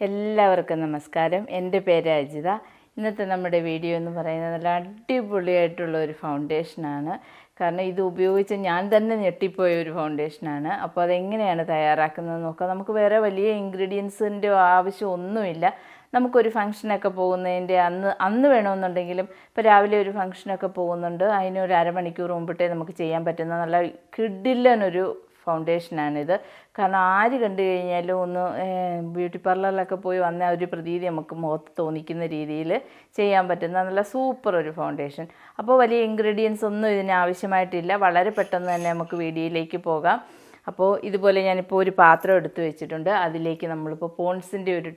എല്ലാവർക്കും നമസ്കാരം. എന്റെ പേര് അജിത. ഇന്നത്തെ നമ്മുടെ വീഡിയോ എന്ന് പറയുന്നത് നല്ല അടിപൊളിയായിട്ടുള്ള ഒരു ഫൗണ്ടേഷനാണ് കാരണം ഇത് ഉപയോഗിച്ച് ഞാൻ തന്നെ ഞെട്ടിപ്പോയ ഒരു ഫൗണ്ടേഷനാണ് അപ്പോൾ അതെങ്ങനെയാണ് തയ്യാറാക്കുന്നത് നോക്കാം. നമുക്ക് വേറെ വലിയ ഇൻഗ്രീഡിയൻസിന്റെ ആവശ്യമൊന്നുമില്ല നമുക്കൊരു ഫംഗ്ഷനൊക്കെ പോകുന്നതിന്റെ അന്ന് അന്ന് വേണമെന്നുണ്ടെങ്കിലും ഇപ്പോൾ രാവിലെ ഒരു ഫംഗ്ഷനൊക്കെ പോകുന്നുണ്ട്. അതിനൊരു അരമണിക്കൂർ മുമ്പിട്ടേ നമുക്ക് ചെയ്യാൻ പറ്റുന്ന നല്ല കിഡില്ലനൊരു ഫൗണ്ടേഷനാണിത് കാരണം ആര് കണ്ടു കഴിഞ്ഞാലും ഒന്ന് ബ്യൂട്ടി പാർലറിലൊക്കെ പോയി വന്ന ഒരു പ്രതീതി നമുക്ക് മുഖത്ത് തോന്നിക്കുന്ന രീതിയിൽ ചെയ്യാൻ പറ്റുന്ന നല്ല സൂപ്പർ ഒരു ഫൗണ്ടേഷൻ അപ്പോൾ വലിയ ഇൻഗ്രീഡിയൻസ് ഒന്നും ഇതിന് ആവശ്യമായിട്ടില്ല. വളരെ പെട്ടെന്ന് തന്നെ നമുക്ക് വീഡിയോയിലേക്ക് പോകാം. അപ്പോൾ ഇതുപോലെ ഞാനിപ്പോൾ ഒരു പാത്രം എടുത്തു വെച്ചിട്ടുണ്ട്. അതിലേക്ക് നമ്മളിപ്പോൾ പോൺസിന്റെ ഒരു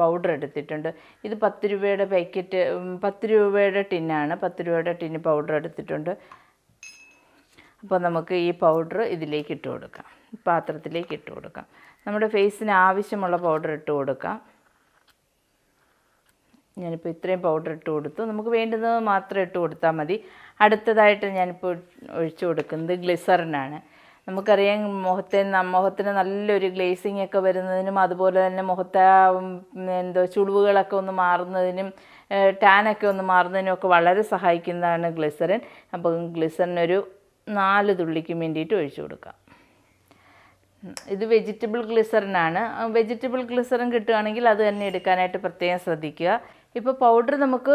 പൗഡർ എടുത്തിട്ടുണ്ട്. ഇത് പത്ത് രൂപയുടെ പാക്കറ്റ് പത്ത് രൂപയുടെ ടിന്നാണ് പത്ത് രൂപയുടെ ടിന്ന് പൗഡർ എടുത്തിട്ടുണ്ട്. അപ്പോൾ നമുക്ക് ഈ പൗഡർ ഇതിലേക്ക് ഇട്ട് കൊടുക്കാം. പാത്രത്തിലേക്ക് ഇട്ട് കൊടുക്കാം. നമ്മുടെ ഫേസിന് ആവശ്യമുള്ള പൗഡർ ഇട്ട് കൊടുക്കാം. ഞാനിപ്പോൾ ഇത്രയും പൗഡർ ഇട്ട് കൊടുത്തു. നമുക്ക് വേണ്ടുന്നത് മാത്രം ഇട്ട് കൊടുത്താൽ മതി. അടുത്തതായിട്ട് ഞാനിപ്പോൾ ഒഴിച്ചു കൊടുക്കുന്നത് ഗ്ലിസറിനാണ് നമുക്കറിയാം മുഖത്തെ മുഖത്തിന് നല്ലൊരു ഗ്ലേസിങ് ഒക്കെ വരുന്നതിനും അതുപോലെ തന്നെ മുഖത്തെ എന്തോ ചുളിവുകളൊക്കെ ഒന്ന് മാറുന്നതിനും ടാനൊക്കെ ഒന്ന് മാറുന്നതിനും ഒക്കെ വളരെ സഹായിക്കുന്നതാണ് ഗ്ലിസറിൻ അപ്പം ഗ്ലിസറിൻ ഒരു നാല് തുള്ളിക്ക് വേണ്ടിയിട്ട് ഒഴിച്ചു കൊടുക്കാം. ഇത് വെജിറ്റബിൾ ഗ്ലിസറിനാണ് വെജിറ്റബിൾ ഗ്ലിസറിൻ കിട്ടുകയാണെങ്കിൽ അത് തന്നെ എടുക്കാനായിട്ട് പ്രത്യേകം ശ്രദ്ധിക്കുക. ഇപ്പോൾ പൗഡർ നമുക്ക്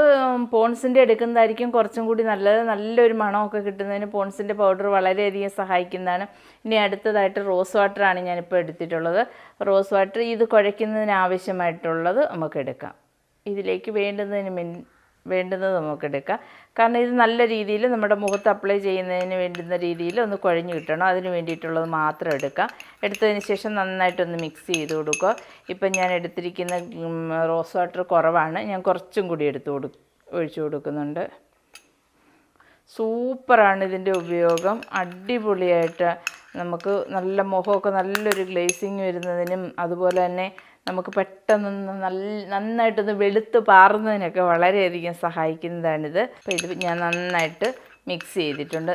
പോൺസിന്റെ എടുക്കുന്നതായിരിക്കും കുറച്ചും കൂടി നല്ലത്. നല്ലൊരു മണമൊക്കെ കിട്ടുന്നതിന് പോൺസിന്റെ പൗഡർ വളരെയധികം സഹായിക്കുന്നതാണ്. ഇനി അടുത്തതായിട്ട് റോസ് വാട്ടറാണ് ഞാനിപ്പോൾ എടുത്തിട്ടുള്ളത്. റോസ് വാട്ടർ ഇത് കുഴയ്ക്കുന്നതിന് ആവശ്യമായിട്ടുള്ളത് നമുക്ക് എടുക്കാം. ഇതിലേക്ക് വേണ്ടുന്നതിന് മുൻ വേണ്ടുന്നത് നമുക്ക് എടുക്കാം കാരണം ഇത് നല്ല രീതിയിൽ നമ്മുടെ മുഖത്ത് അപ്ലൈ ചെയ്യുന്നതിന് വേണ്ടുന്ന രീതിയിൽ ഒന്ന് കുഴഞ്ഞു കിട്ടണം. അതിന് വേണ്ടിയിട്ടുള്ളത് മാത്രം എടുക്കാം. എടുത്തതിന് ശേഷം നന്നായിട്ടൊന്ന് മിക്സ് ചെയ്ത് കൊടുക്കുക. ഇപ്പം ഞാൻ എടുത്തിരിക്കുന്ന റോസ് വാട്ടർ കുറവാണ്. ഞാൻ കുറച്ചും കൂടി എടുത്ത് കൊടു ഒഴിച്ചു കൊടുക്കുന്നുണ്ട്. സൂപ്പറാണ് ഇതിന്റെ ഉപയോഗം. അടിപൊളിയായിട്ട് നമുക്ക് നല്ല മുഖമൊക്കെ നല്ലൊരു ഗ്ലേസിങ് വരുന്നതിനും അതുപോലെ തന്നെ നമുക്ക് പെട്ടെന്ന് നല്ല നന്നായിട്ടൊന്ന് വെളുത്ത് പാറുന്നതിനൊക്കെ വളരെയധികം സഹായിക്കുന്നതാണിത്. അപ്പോൾ ഇത് ഞാൻ നന്നായിട്ട് മിക്സ് ചെയ്തിട്ടുണ്ട്.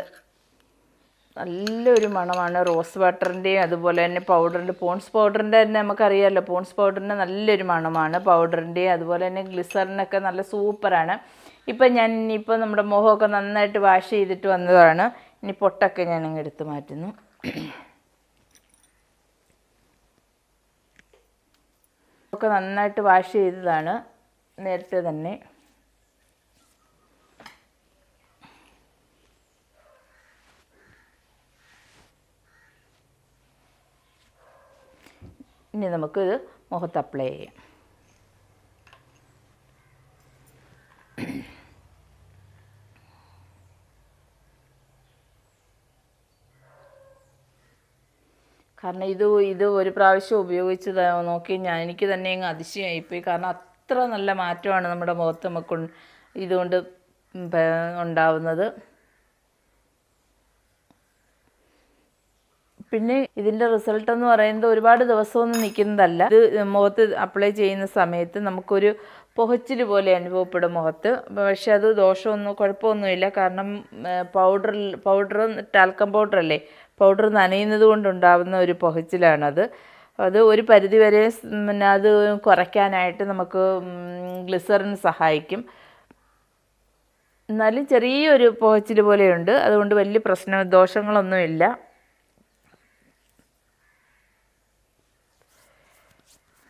നല്ലൊരു മണമാണ്. റോസ് വാട്ടറിന്റെയും അതുപോലെ തന്നെ പൗഡറിന്റെ പോൺസ് പൗഡറിന്റെ തന്നെ നമുക്കറിയാമല്ലോ. പോൺസ് പൗഡറിന്റെ നല്ലൊരു മണമാണ്. പൗഡറിന്റെയും അതുപോലെ തന്നെ ഗ്ലിസറിനൊക്കെ നല്ല സൂപ്പറാണ്. ഇപ്പം ഞാൻ ഇനിയിപ്പോൾ നമ്മുടെ മുഖമൊക്കെ നന്നായിട്ട് വാഷ് ചെയ്തിട്ട് വന്നതാണ്. ഇനി പൊട്ടൊക്കെ ഞാൻ അങ്ങ് എടുത്ത് മാറ്റുന്നു. ഒക്കെ നന്നായിട്ട് വാഷ് ചെയ്തതാണ് നേരത്തെ തന്നെ. ഇനി നമുക്കിത് മുഖത്ത് അപ്ലൈ ചെയ്യാം. കാരണം ഇത് ഇത് ഒരു പ്രാവശ്യം ഉപയോഗിച്ച് നോക്കി ഞാൻ എനിക്ക് തന്നെ അങ്ങ് അതിശയമായിപ്പോയി കാരണം അത്ര നല്ല മാറ്റമാണ് നമ്മുടെ മുഖത്ത് നമുക്ക് ഇതുകൊണ്ട് ഉണ്ടാവുന്നത്. പിന്നെ ഇതിന്റെ റിസൾട്ട് എന്ന് പറയുന്നത് ഒരുപാട് ദിവസമൊന്നും നിൽക്കുന്നതല്ല. ഇത് മുഖത്ത് അപ്ലൈ ചെയ്യുന്ന സമയത്ത് നമുക്കൊരു പുകച്ചിൽ പോലെ അനുഭവപ്പെടും മുഖത്ത്. പക്ഷെ അത് ദോഷമൊന്നും കുഴപ്പമൊന്നുമില്ല. കാരണം പൗഡർ പൗഡർ ടാൽക്കം പൗഡർ അല്ലേ? പൗഡർ നനയുന്നത് കൊണ്ടുണ്ടാകുന്ന ഒരു പൊഹച്ചിലാണത്. അത് ഒരു പരിധിവരെ പിന്നെ അത് കുറയ്ക്കാനായിട്ട് നമുക്ക് ഗ്ലിസറിൻ സഹായിക്കും. എന്നാലും ചെറിയൊരു പൊഹച്ചിൽ പോലെയുണ്ട്. അതുകൊണ്ട് വലിയ പ്രശ്ന ദോഷങ്ങളൊന്നുമില്ല.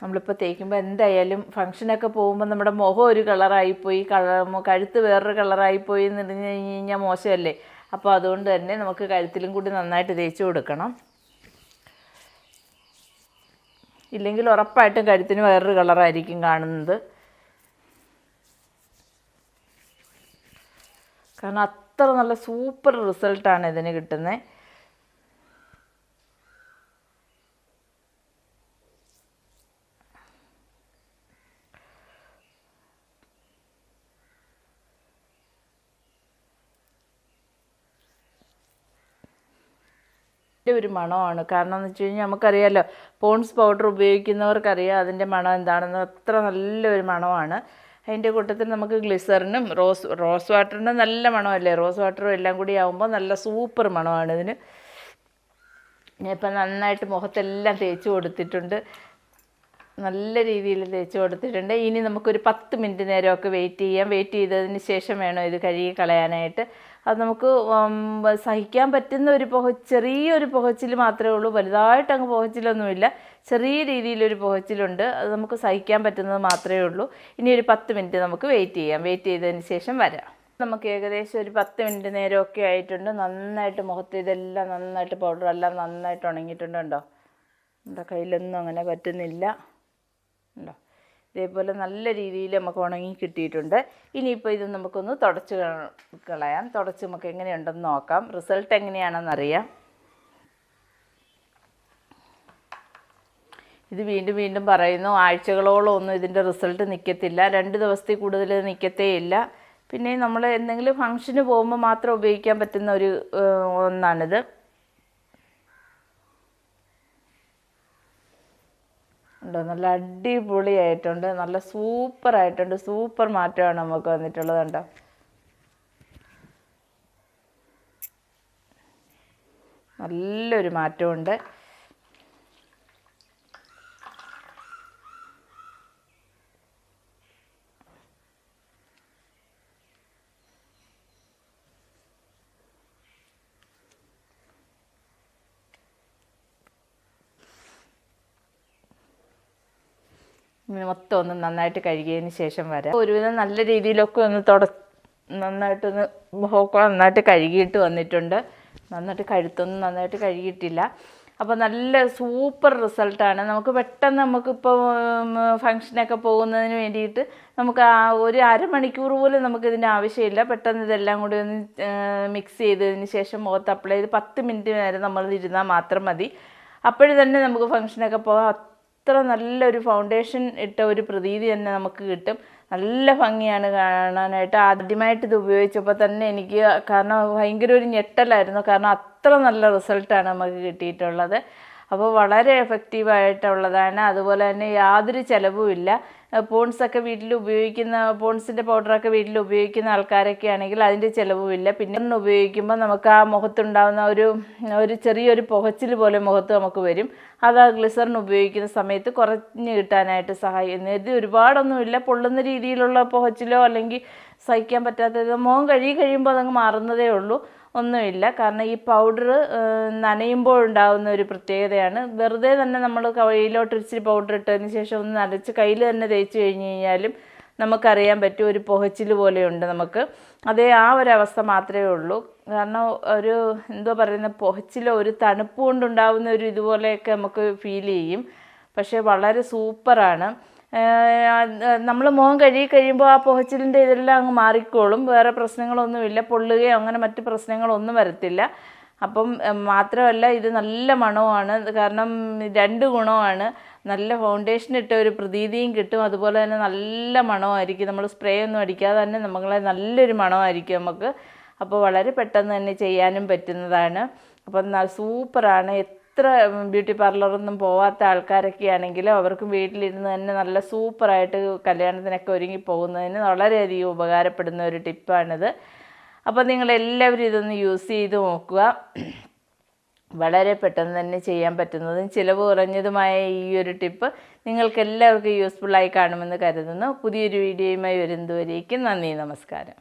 നമ്മളിപ്പോൾ തേക്കുമ്പോൾ എന്തായാലും ഫംഗ്ഷനൊക്കെ പോകുമ്പോൾ നമ്മുടെ മുഖം ഒരു കളറായിപ്പോയി കളർ കഴുത്ത് വേറൊരു കളറായിപ്പോയി എന്ന് പറഞ്ഞു കഴിഞ്ഞ് കഴിഞ്ഞാൽ മോശമല്ലേ? അപ്പോൾ അതുകൊണ്ട് തന്നെ നമുക്ക് കഴുത്തിലും കൂടി നന്നായിട്ട് തേച്ച് കൊടുക്കണം. ഇല്ലെങ്കിൽ ഉറപ്പായിട്ടും കഴുത്തിന് വേറൊരു കളറായിരിക്കും കാണുന്നത്. കാരണം അത്ര നല്ല സൂപ്പർ റിസൾട്ടാണ് ഇതിന് കിട്ടുന്നത് ഒരു മണമാണ്. കാരണം എന്ന് വെച്ച് കഴിഞ്ഞാൽ നമുക്കറിയാമല്ലോ പോൺസ് പൗഡർ ഉപയോഗിക്കുന്നവർക്കറിയാം അതിന്റെ മണം എന്താണെന്ന്. അത്ര നല്ലൊരു മണമാണ്. അതിന്റെ കൂട്ടത്തിൽ നമുക്ക് ഗ്ലിസറിനും റോസ് റോസ് വാട്ടറിന്റെ നല്ല മണമല്ലേ? റോസ് വാട്ടറും എല്ലാം കൂടി ആകുമ്പോൾ നല്ല സൂപ്പർ മണമാണ് ഇതിന്. ഞാനിപ്പോൾ നന്നായിട്ട് മുഖത്തെല്ലാം തേച്ച് കൊടുത്തിട്ടുണ്ട്. നല്ല രീതിയിൽ തേച്ച് കൊടുത്തിട്ടുണ്ട്. ഇനി നമുക്കൊരു പത്ത് മിനിറ്റ് നേരമൊക്കെ വെയിറ്റ് ചെയ്യാം. വെയിറ്റ് ചെയ്തതിന് ശേഷം വേണം ഇത് കഴുകി കളയാനായിട്ട്. അത് നമുക്ക് സഹിക്കാൻ പറ്റുന്ന ഒരു പുക ചെറിയൊരു പുകച്ചിൽ മാത്രമേ ഉള്ളൂ. വലുതായിട്ട് അങ്ങ് പുകച്ചിലൊന്നുമില്ല. ചെറിയ രീതിയിലൊരു പുകച്ചിലുണ്ട്. അത് നമുക്ക് സഹിക്കാൻ പറ്റുന്നത് മാത്രമേ ഉള്ളൂ. ഇനി ഒരു പത്ത് മിനിറ്റ് നമുക്ക് വെയിറ്റ് ചെയ്യാം. വെയിറ്റ് ചെയ്തതിന് ശേഷം വരാം. നമുക്ക് ഏകദേശം ഒരു പത്ത് മിനിറ്റ് നേരമൊക്കെ ആയിട്ടുണ്ട്. നന്നായിട്ട് മുഖത്ത് ഇതെല്ലാം നന്നായിട്ട് പൗഡർ എല്ലാം നന്നായിട്ട് ഉണങ്ങിയിട്ടുണ്ട് കണ്ടോ? നമ്മുടെ കയ്യിലൊന്നും അങ്ങനെ പറ്റുന്നില്ല. ഉണ്ടോ? ഇതേപോലെ നല്ല രീതിയിൽ നമുക്ക് ഉണങ്ങി കിട്ടിയിട്ടുണ്ട്. ഇനിയിപ്പോൾ ഇത് നമുക്കൊന്ന് തുടച്ച് കളയാം. തുടച്ച് നമുക്ക് എങ്ങനെയുണ്ടെന്ന് നോക്കാം. റിസൾട്ട് എങ്ങനെയാണെന്നറിയാം. ഇത് വീണ്ടും വീണ്ടും പറയുന്നു ആഴ്ചകളോളം ഒന്നും ഇതിന്റെ റിസൾട്ട് നിൽക്കത്തില്ല രണ്ട് ദിവസത്തിൽ കൂടുതൽ നിൽക്കത്തേ ഇല്ല. പിന്നെ നമ്മൾ എന്തെങ്കിലും ഫംഗ്ഷന് പോകുമ്പോൾ മാത്രം ഉപയോഗിക്കാൻ പറ്റുന്ന ഒരു ഒന്നാണിത്. ഉണ്ടോ. നല്ല അടിപൊളിയായിട്ടുണ്ട്. നല്ല സൂപ്പർ ആയിട്ടുണ്ട് സൂപ്പർ മാറ്റമാണ് നമുക്ക് വന്നിട്ടുള്ളത് കണ്ടോ. നല്ലൊരു മാറ്റമുണ്ട്. മൊത്തം ഒന്ന് നന്നായിട്ട് കഴുകിയതിന് ശേഷം വരാം. ഒരുവിധം നല്ല രീതിയിലൊക്കെ ഒന്ന് തുട നന്നായിട്ടൊന്ന് മുഖമൊക്കെ നന്നായിട്ട് കഴുകിയിട്ട് വന്നിട്ടുണ്ട്. നന്നായിട്ട് കഴുത്തൊന്നും നന്നായിട്ട് കഴുകിയിട്ടില്ല. അപ്പോൾ നല്ല സൂപ്പർ റിസൾട്ടാണ്. നമുക്ക് പെട്ടെന്ന് നമുക്കിപ്പോൾ ഫങ്ഷനൊക്കെ പോകുന്നതിന് വേണ്ടിയിട്ട് നമുക്ക് ആ ഒരു അരമണിക്കൂർ പോലും നമുക്ക് ഇതിന്റെ ആവശ്യമില്ല. പെട്ടെന്ന് ഇതെല്ലാം കൂടി ഒന്ന് മിക്സ് ചെയ്തതിന് ശേഷം മുഖത്ത് അപ്ലൈ ചെയ്ത് പത്ത് മിനിറ്റ് നേരം നമ്മൾ ഇരുന്നാൽ മാത്രം മതി. അപ്പോഴും തന്നെ നമുക്ക് ഫങ്ഷനൊക്കെ പോകാം. അത്ര നല്ലൊരു ഫൗണ്ടേഷൻ ഇട്ട ഒരു പ്രതീതി തന്നെ നമുക്ക് കിട്ടും. നല്ല ഭംഗിയാണ് കാണാനായിട്ട്. ആദ്യമായിട്ട് ഇത് ഉപയോഗിച്ചപ്പോൾ തന്നെ എനിക്ക് കാരണം ഭയങ്കര ഒരു ഞെട്ടലായിരുന്നു. കാരണം അത്ര നല്ല റിസൾട്ടാണ് നമുക്ക് കിട്ടിയിട്ടുള്ളത്. അപ്പോൾ വളരെ എഫക്റ്റീവായിട്ടുള്ളതാണ് അതുപോലെ തന്നെ യാതൊരു ചിലവുമില്ല. പോൺസ് ഒക്കെ വീട്ടിൽ ഉപയോഗിക്കുന്ന പോൺസിന്റെ പൗഡറൊക്കെ വീട്ടിൽ ഉപയോഗിക്കുന്ന ആൾക്കാരൊക്കെ ആണെങ്കിൽ അതിന്റെ ചിലവുമില്ല. പിന്നെ ഉപയോഗിക്കുമ്പോൾ നമുക്ക് ആ മുഖത്തുണ്ടാകുന്ന ഒരു ഒരു ചെറിയൊരു പുകച്ചിൽ പോലെ മുഖത്ത് നമുക്ക് വരും. അത് ആ ഗ്ലിസറിൻ ഉപയോഗിക്കുന്ന സമയത്ത് കുറഞ്ഞ് കിട്ടാനായിട്ട് സഹായിക്കുന്നു ഇത് ഒരുപാടൊന്നുമില്ല. പൊള്ളുന്ന രീതിയിലുള്ള പുകച്ചിലോ അല്ലെങ്കിൽ സഹിക്കാൻ പറ്റാത്തത് മുഖം കഴുകി കഴിയുമ്പോൾ അതങ്ങ് മാറുന്നതേ ഉള്ളൂ. ഒന്നുമില്ല. കാരണം ഈ പൗഡർ നനയുമ്പോൾ ഉണ്ടാകുന്ന ഒരു പ്രത്യേകതയാണ്. വെറുതെ തന്നെ നമ്മൾ കയ്യിലോട്ട് ഇച്ചിരി പൗഡർ ഇട്ടതിന് ശേഷം ഒന്ന് നനച്ച് കയ്യിൽ തന്നെ തേച്ച് കഴിഞ്ഞ് കഴിഞ്ഞാലും നമുക്കറിയാൻ പറ്റും ഒരു പുകച്ചിൽ പോലെയുണ്ട് നമുക്ക്. അതേ ആ ഒരു അവസ്ഥ മാത്രമേ ഉള്ളൂ. കാരണം ഒരു എന്തോ പറയുന്ന പുകച്ചിലോ ഒരു തണുപ്പ് കൊണ്ടുണ്ടാകുന്ന ഒരു ഇതുപോലെയൊക്കെ നമുക്ക് ഫീൽ ചെയ്യും. പക്ഷേ വളരെ സൂപ്പറാണ് നമ്മൾ മുഖം കഴുകി കഴിയുമ്പോൾ ആ പുഹച്ചിലിന്റെ ഇതെല്ലാം അങ്ങ് മാറിക്കോളും. വേറെ പ്രശ്നങ്ങളൊന്നുമില്ല. പൊള്ളുകയോ അങ്ങനെ മറ്റ് പ്രശ്നങ്ങളൊന്നും വരത്തില്ല. അപ്പം മാത്രമല്ല ഇത് നല്ല മണവുമാണ്. കാരണം രണ്ട് ഗുണമാണ് നല്ല ഫൗണ്ടേഷൻ ഇട്ട ഒരു പ്രതീതിയും കിട്ടും. അതുപോലെ തന്നെ നല്ല മണമായിരിക്കും നമ്മൾ സ്പ്രേ ഒന്നും അടിക്കാതെ തന്നെ നമ്മളെ നല്ലൊരു മണമായിരിക്കും നമുക്ക്. അപ്പോൾ വളരെ പെട്ടെന്ന് തന്നെ ചെയ്യാനും പറ്റുന്നതാണ്. അപ്പം സൂപ്പറാണ് എത്ര ബ്യൂട്ടി പാർലറൊന്നും പോവാത്ത ആൾക്കാരൊക്കെ ആണെങ്കിലും അവർക്ക് വീട്ടിലിരുന്ന് തന്നെ നല്ല സൂപ്പറായിട്ട് കല്യാണത്തിനൊക്കെ ഒരുങ്ങി പോകുന്നതിന് വളരെയധികം ഉപകാരപ്പെടുന്ന ഒരു ടിപ്പാണിത് അപ്പോൾ നിങ്ങളെല്ലാവരും ഇതൊന്ന് യൂസ് ചെയ്ത് നോക്കുക. വളരെ പെട്ടെന്ന് തന്നെ ചെയ്യാൻ പറ്റുന്നതും ചിലവ് കുറഞ്ഞതുമായ ഈ ഒരു ടിപ്പ് നിങ്ങൾക്ക് എല്ലാവർക്കും യൂസ്ഫുള്ളായി കാണുമെന്ന് കരുതുന്നു. പുതിയൊരു വീഡിയോയുമായി വരുന്നതുവരേക്കും നന്ദി നമസ്കാരം.